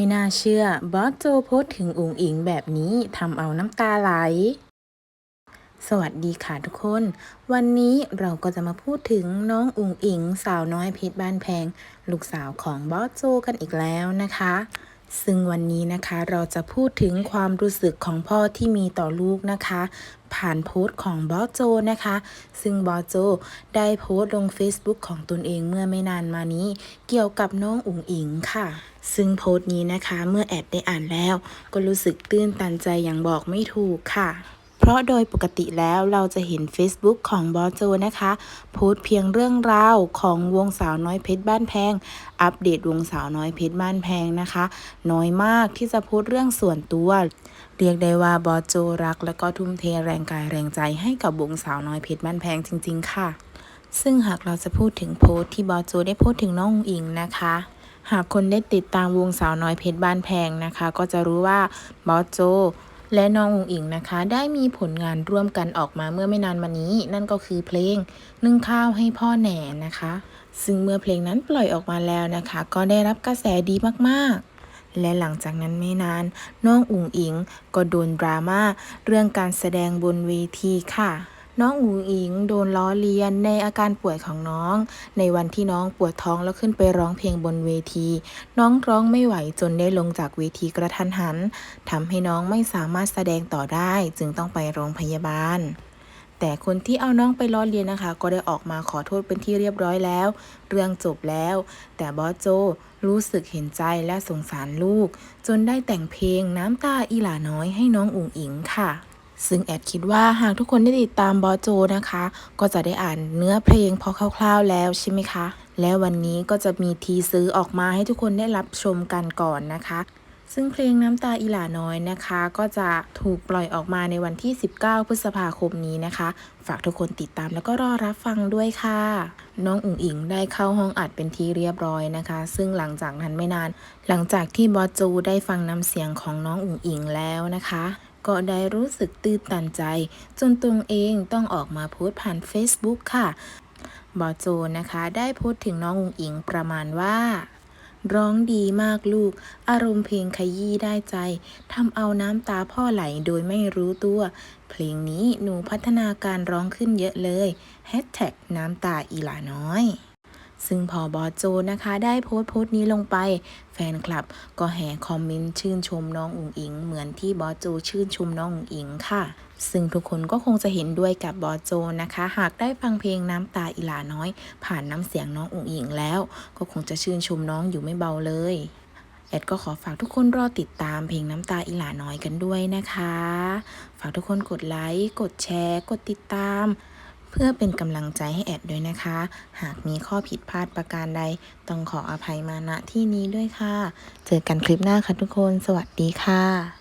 ไม่น่าเชื่อบอสโจโพสถึงอุ๋งอิงแบบนี้ทำเอาน้ำตาไหล สวัสดีค่ะทุกคน วันนี้เราก็จะมาพูดถึงน้องอุ๋งอิง สาวน้อยเพชรบ้านแพง ลูกสาวของบอสโจกันอีกแล้วนะคะ ซึ่งวันนี้นะคะเราจะพูดถึงความรู้สึกของพ่อที่มีต่อลูกนะคะ ผ่านโพสต์ของบอสโจนะคะ ซึ่งบอสโจได้โพสต์ลง Facebook ของตนเองเมื่อไม่นานมานี้ เกี่ยวกับน้องอุ๋งอิงค่ะ ซึ่งโพสต์นี้นะคะเมื่อแอดได้อ่านแล้ว ก็รู้สึกตื้นตันใจอย่างบอกไม่ถูกค่ะ เพราะโดยปกติแล้วเราจะเห็น Facebook ของบอสโจนะคะ โพสเพียงเรื่องราวของวงสาวน้อยเพชรบ้านแพง อัปเดตวงสาวน้อยเพชรบ้านแพงนะคะ น้อยมากที่จะโพสเรื่องส่วนตัว เรียกได้ว่าบอสโจรัก และก็ทุ่มเทแรงกายแรงใจให้กับวงสาวน้อยเพชรบ้านแพงจริง ๆ ค่ะ ซึ่งหากเราจะพูดถึงโพสที่บอสโจได้พูดถึงน้องอุ๋งอิงนะคะหากคนได้ติดตามวงสาวน้อยเพชรบ้านแพงนะคะ ก็จะรู้ว่าบอสโจ และน้องอุงอิงนะคะ ได้มีผลงานร่วมกันออกมาเมื่อไม่นานมานี้ นั่นก็คือเพลงนึ่งข้าวให้พ่อแหน่นะคะ ซึ่งเมื่อเพลงนั้นปล่อยออกมาแล้วนะคะ ก็ได้รับกระแสดีมากๆ และหลังจากนั้นไม่นาน น้องอุ๋งอิงก็โดนดราม่าเรื่องการแสดงบนเวทีค่ะ น้องอุ๋งอิงโดนล้อเลียนในอาการป่วยของน้อง ในวันที่น้องปวดท้องแล้วขึ้นไปร้องเพลงบนเวที น้องร้องไม่ไหวจนได้ลงจากเวทีกระทันหันทำให้น้องไม่สามารถแสดงต่อได้ จึงต้องไปโรงพยาบาล แต่คนที่เอาน้องไปล้อเลียนนะคะ ก็ได้ออกมาขอโทษเป็นที่เรียบร้อยแล้ว เรื่องจบแล้ว แต่บอสโจรู้สึกเห็นใจและสงสารลูก จนได้แต่งเพลงน้ำตาอีหลาน้อยให้น้องอุ๋งอิงค่ะ ซึ่งแอดคิดว่าหากทุกคนได้ติดตามบอโจนะคะ ก็จะได้อ่านเนื้อเพลงพอคร่าวๆแล้วใช่ไหมคะ และวันนี้ก็จะมีทีซื้อออกมาให้ทุกคนได้รับชมกันก่อนนะคะ ซึ่งเพลงน้ำตาอีหลาน้อยนะคะ ก็จะถูกปล่อยออกมาในวันที่ 19 พฤษภาคมนี้นะคะ ฝากทุกคนติดตามแล้วก็รอรับฟังด้วยค่ะ น้องอุ๋งอิงได้เข้าห้องอัดเป็นที่เรียบร้อยนะคะ ซึ่งหลังจากนั้นไม่นาน หลังจากที่บอจูได้ฟังน้ำเสียงของน้องอุ๋งอิงแล้วนะคะ ก็ได้รู้สึกตื้นตันใจ จนตรงเองต้องออกมาโพสต์ผ่าน Facebook ค่ะบอโจนะคะ ได้พูดถึงน้องอุงอิงประมาณว่า ร้องดีมากลูก อารมณ์เพลงขยี้ได้ใจทำเอาน้ำตาพ่อไหลโดยไม่รู้ตัว เพลงนี้หนูพัฒนาการร้องขึ้นเยอะเลยแฮชแท็กน้ำตาอีหลาน้อย ซึ่งพอบอสโจนะคะได้โพสต์โพสต์นี้ลงไป แฟนคลับก็แห่คอมเมนต์ชื่นชมน้องอุ๋งอิง เหมือนที่บอสโจชื่นชมน้องอุ๋งอิงค่ะ ซึ่งทุกคนก็คงจะเห็นด้วยกับบอสโจนะคะ หากได้ฟังเพลงน้ำตาอีหลาน้อย ผ่านน้ำเสียงน้องอุ๋งอิงแล้ว ก็คงจะชื่นชมน้องอยู่ไม่เบาเลยแอดก็ขอฝากทุกคนรอติดตามเพลงน้ำตาอีหลาน้อยกันด้วยนะคะ ฝากทุกคนกดไลค์ กดแชร์ กดติดตาม เพื่อเป็นกำลังใจให้แอดด้วยนะคะ หากมีข้อผิดพลาดประการใด ต้องขออภัยมาณที่นี้ด้วยค่ะ เจอกันคลิปหน้าค่ะทุกคน สวัสดีค่ะ